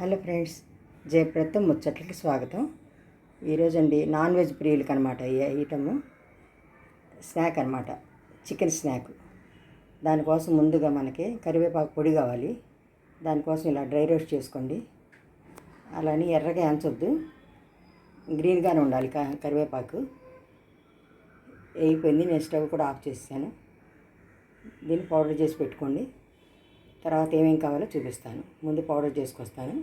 Hello friends జయప్రదం ముచ్చట్లకి స్వాగతం. ఈరోజండి non veg ప్రియులకి అనమాట ఈ ఐటమ్. స్నాక్ అనమాట చికెన్ స్నాక్. దానికోసం ముందుగా మనకి కరివేపాకు పొడి కావాలి. దానికోసం ఇలా డ్రై రోస్ట్ చేసుకోండి. అలానే ఎర్రగా ఎంచొద్దు గ్రీన్గానే ఉండాలి కరివేపాకు. వేగిపోయింది నేను స్టవ్ కూడా ఆఫ్ చేసాను దీన్ని పౌడర్ చేసి పెట్టుకోండి. తర్వాత ఏమేమి కావాలో చూపిస్తాను. ముందు పౌడర్ చేసుకొస్తాను.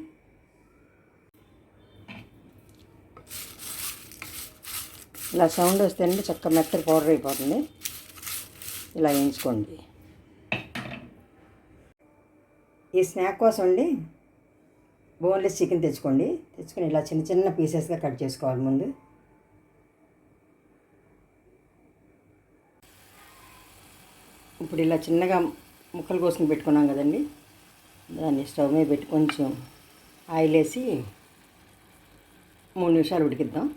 ఇలా సౌండ్ వస్తేనండి చక్క మెత్తటి పౌడర్ అయిపోతుంది. ఇలా వేయించుకోండి. ఈ స్నాక్ కోసం అండి బోన్లెస్ చికెన్ తెచ్చుకోండి. తెచ్చుకొని ఇలా చిన్న చిన్న పీసెస్గా కట్ చేసుకోవాలి ముందు. ఇప్పుడు ఇలా చిన్నగా ముక్కలు కోసుకుని పెట్టుకున్నాం కదండి. దాన్ని స్టవ్ మీద పెట్టి కొంచెం ఆయిల్ వేసి మూడు నిమిషాలు ఉడికిద్దాం.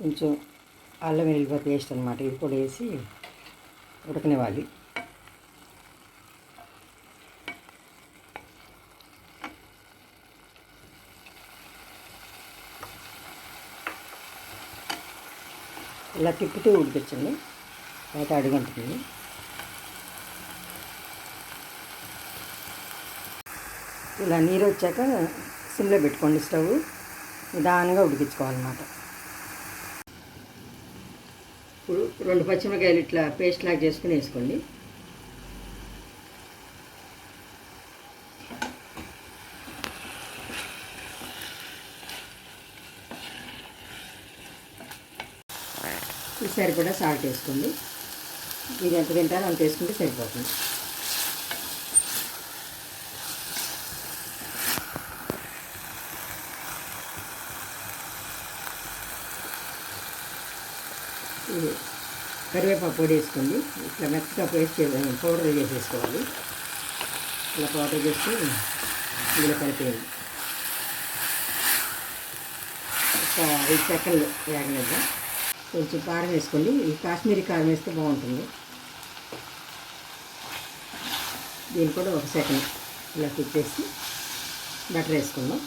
కొంచెం అల్లం వెల్లిపాయ పేస్ట్ అనమాట ఇది కూడా వేసి ఉడకనివ్వాలి. ఇలా తిప్పుతూ ఉడికించండి. అయితే అడుగుంటుంది ఇలా నీరు వచ్చాక సిమ్లో పెట్టుకోండి స్టవ్. నిదానంగా ఉడికించుకోవాలన్నమాట. ఇప్పుడు రెండు పచ్చిమిరకాయలు ఇట్లా పేస్ట్ లాగా చేసుకుని వేసుకోండి. ఇది సరిపడా సాల్ట్ వేసుకోండి. మీరు ఎంత తింటారో అంత వేసుకుంటే సరిపోతుంది. ఇది కరివేపాకు పొడి వేసుకోండి. ఇట్లా మెత్తగా పేస్ట్ చేయాలి పౌడర్ చేసేసుకోవాలి. ఇలా పౌడర్ చేసి ఇందులో కలిపేయండి. ఒక ఐదు సెకండ్లు వేగనిద్దాం. కొంచెం కారం వేసుకోండి. ఈ కాశ్మీరీ కారం వేస్తే బాగుంటుంది. దీన్ని కూడా ఒక సెకండ్ ఇలా కుట్టేసి బటర్ వేసుకుందాం.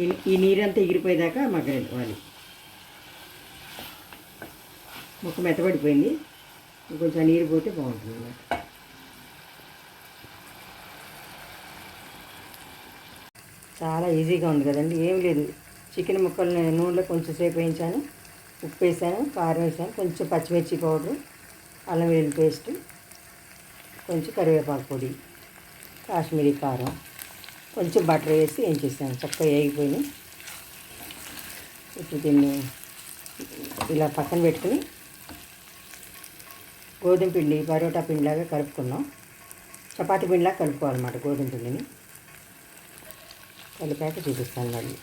ఈ ఈ నీరంతా ఎగిరిపోయేదాకా మగ్గనివ్వాలి ముక్క మెత్తబడిపోయింది. కొంచెం నీరు పోతే బాగుంటుంది అన్నమాట. చాలా ఈజీగా ఉంది కదండి. ఏం లేదు. చికెన్ ముక్కల్ని నూనెలో కొంచెం సేపు వేయించాను. ఉప్పు వేసాను కారం వేసాను కొంచెం పచ్చిమిర్చి పౌడర్ అల్లం వెల్లుల్లి పేస్ట్ కొంచెం కరివేపాకు పొడి కాశ్మీరీ కారం. కొంచెం బటర్ వేసి ఏం చేసాను? చక్కగా వేగిపోయినాయి ఇప్పుడు దీన్ని ఇలా పక్కన పెట్టుకుని గోధుమ పిండి పరోటా పిండిలాగా కలుపుకున్నాం. చపాతి పిండిలాగా కలుపుకోవాలన్నమాట గోధుమ పిండిని. కలిపాక చూపిస్తాను మళ్ళీ.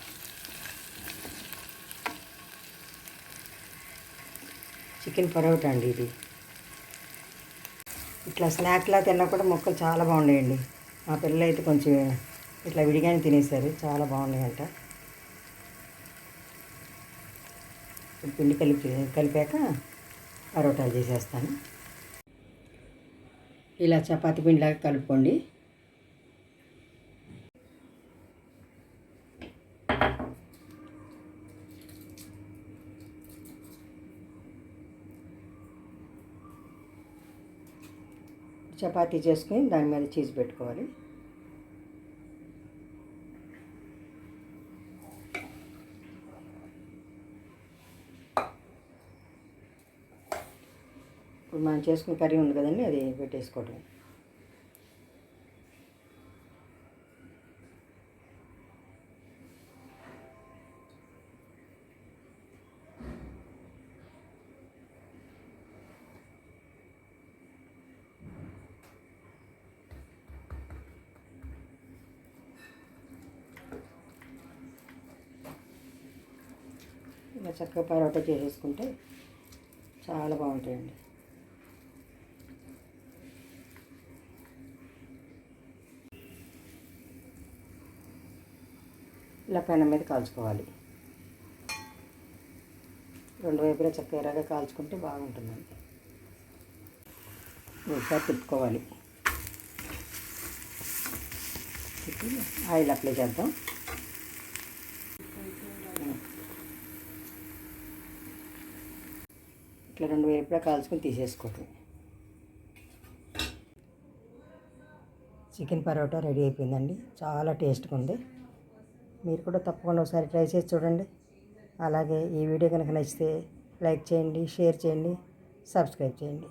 చికెన్ పరోటా అండి ఇది. ఇట్లా స్నాక్లా తిన్నా కూడా మొక్కలు చాలా బాగున్నాయండి మా పిల్లలు అయితే కొంచెం ఇట్లా విడిగానే తినేశారు. చాలా బాగున్నాయంట. పిండి కలిపి కలిపాక పరోటాలు చేసేస్తాను. ఇలా చపాతి పిండిలాగా కలుపుకోండి. చపాతీ చేసుకుని దాని మీద చీజ్ పెట్టుకోవాలి. ఇప్పుడు మనం చేసుకున్న కర్రీ ఉంది కదండి అది పెట్టేసుకోవటం. చక్కగా పరోటా చేసేసుకుంటే చాలా బాగుంటాయండి. ఇలా పెనం మీద కాల్చుకోవాలి. రెండు వైపులా చక్కగా కాల్చుకుంటే బాగుంటుందండి. ఒకసారి తిప్పుకోవాలి. తిప్పి ఆయిల్ అప్లై చేద్దాం. ఇట్లా రెండు వైపులా కాల్చుకొని తీసేసుకోవటం. చికెన్ పరోటా రెడీ అయిపోయిందండి. చాలా టేస్ట్గా ఉంది. మీరు కూడా తప్పకుండా ఒకసారి ట్రై చేసి చూడండి. అలాగే ఈ వీడియో కనుక నచ్చితే లైక్ చేయండి షేర్ చేయండి సబ్స్క్రైబ్ చేయండి.